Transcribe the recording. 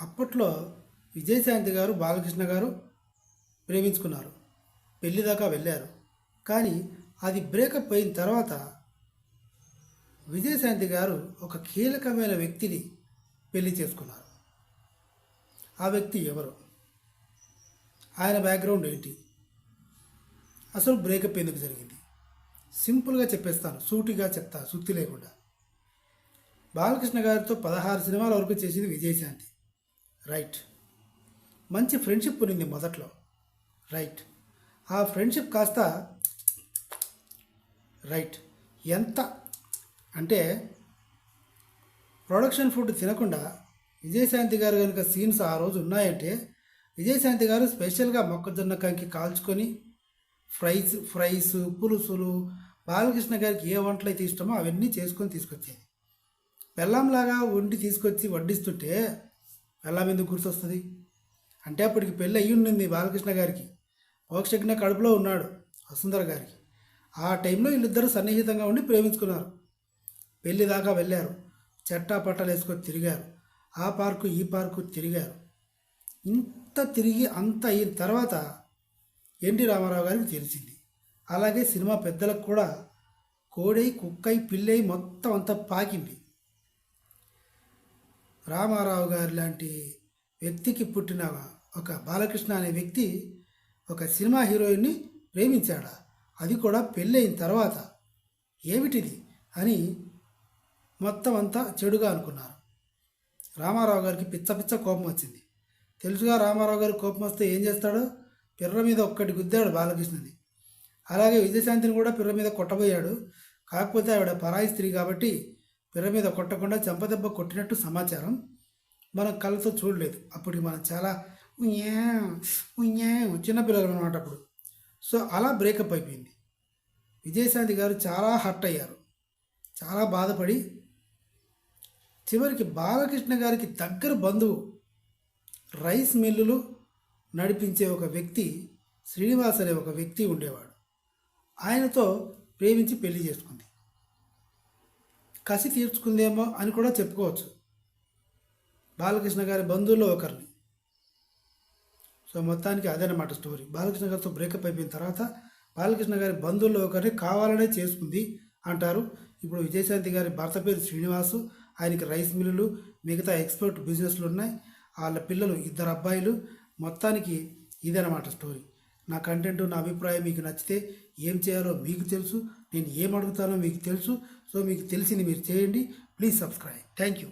అప్పట్లో విజయశాంతి గారు బాలకృష్ణ గారు ప్రేమించుకున్నారు. పెళ్ళి దాకా వెళ్ళారు. కానీ అది బ్రేకప్ అయిన తర్వాత విజయశాంతి గారు ఒక కీలకమైన వ్యక్తిని పెళ్ళి చేసుకున్నారు. ఆ వ్యక్తి ఎవరు? ఆయన బ్యాక్గ్రౌండ్ ఏంటి? అసలు బ్రేకప్ ఎందుకు జరిగింది? సింపుల్గా చెప్పేస్తాను సూటిగా చెప్తా సుత్తి లేకుండా. బాలకృష్ణ గారితో పదహారు సినిమాల వరకు చేసింది విజయశాంతి. రైట్ మంచి ఫ్రెండ్షిప్ ఉన్నింది మొదట్లో. రైట్ ఆ ఫ్రెండ్షిప్ కాస్త రైట్ ఎంత అంటే ప్రొడక్షన్ ఫుడ్ తినకుండా విజయశాంతి గారు కనుక సీన్స్ ఆ రోజు ఉన్నాయంటే విజయశాంతి గారు స్పెషల్గా మొక్కజొన్న కంకి కాల్చుకొని ఫ్రైస్ ఫ్రైస్ పులుసులు బాలకృష్ణ గారికి ఏ వంటలు అయితే ఇష్టమో అవన్నీ చేసుకొని తీసుకొచ్చేది. బెల్లంలాగా వండి తీసుకొచ్చి వడ్డిస్తుంటే బెల్లం ఎందుకు గుర్తొస్తుంది అంటే అప్పటికి పెళ్ళి అయ్యి ఉండింది బాలకృష్ణ గారికి. మోక్షజ్ఞ కడుపులో ఉన్నాడు వసుంధర గారికి. ఆ టైంలో వీళ్ళిద్దరూ సన్నిహితంగా ఉండి ప్రేమించుకున్నారు. పెళ్ళి దాకా వెళ్ళారు. చెట్టా పట్టాలు వేసుకొని తిరిగారు. ఆ పార్కు ఈ పార్కు తిరిగారు. ఇంత తిరిగి అంత అయిన తర్వాత ఎన్టీ రామారావు గారికి తెలిసింది. అలాగే సినిమా పెద్దలకు కూడా కోడై కుక్కై పిల్లై మొత్తం అంతా పాకింది. రామారావు గారి లాంటి వ్యక్తికి పుట్టిన ఒక బాలకృష్ణ అనే వ్యక్తి ఒక సినిమా హీరోయిన్ని ప్రేమించాడా? అది కూడా పెళ్ళైన తర్వాత. ఏమిటిది? అని మొత్తం అంతా చెడుగా అనుకున్నారు. రామారావు గారికి పిచ్చ పిచ్చ కోపం వచ్చింది. తెలుసుగా రామారావు గారికి కోపం వస్తే ఏం చేస్తాడో? పిర్ర మీద ఒక్కటి గుద్దాడు బాలకృష్ణని. అలాగే విజయశాంతిని కూడా పిర్ర మీద కొట్టబోయాడు. కాకపోతే ఆవిడ పరాయి స్త్రీ కాబట్టి పిర్ర మీద కొట్టకుండా చెంపదెబ్బ కొట్టినట్టు సమాచారం మనం కళ్ళతో చూడలేదు. అప్పటికి మనం చాలా ఉయ్యా ఉయ్యా చిన్నపిల్లలు అనమాట అప్పుడు. సో అలా బ్రేకప్ అయిపోయింది. విజయశాంతి గారు చాలా హర్ట్ అయ్యారు. చాలా బాధపడి చివరికి బాలకృష్ణ గారికి దగ్గర బంధువు రైస్ మిల్లులు నడిపించే ఒక వ్యక్తి శ్రీనివాస్ అనే ఒక వ్యక్తి ఉండేవాడు. ఆయనతో ప్రేమించి పెళ్ళి చేసుకుంది. కసి తీర్చుకుందేమో అని కూడా చెప్పుకోవచ్చు. బాలకృష్ణ గారి బంధువుల్లో ఒకరిని. సో మొత్తానికి అదేనమాట స్టోరీ. బాలకృష్ణ గారితో బ్రేకప్ అయిపోయిన తర్వాత బాలకృష్ణ గారి బంధువుల్లో ఒకరిని కావాలనే చేసుకుంది అంటారు. ఇప్పుడు విజయశాంతి గారి భర్త పేరు శ్రీనివాసు ఆయనకి రైస్ మిల్లులు మిగతా ఎక్స్పోర్ట్ బిజినెస్లు ఉన్నాయి. వాళ్ళ పిల్లలు ఇద్దరు అబ్బాయిలు. మొత్తానికి ఇదనమాట స్టోరీ. నా కంటెంట్ నా అభిప్రాయం మీకు నచ్చితే ఏం చేయాలో మీకు తెలుసు నేను ఏం అడుగుతానో మీకు తెలుసు. సో మీకు తెలిసింది మీరు చేయండి. Please subscribe thank you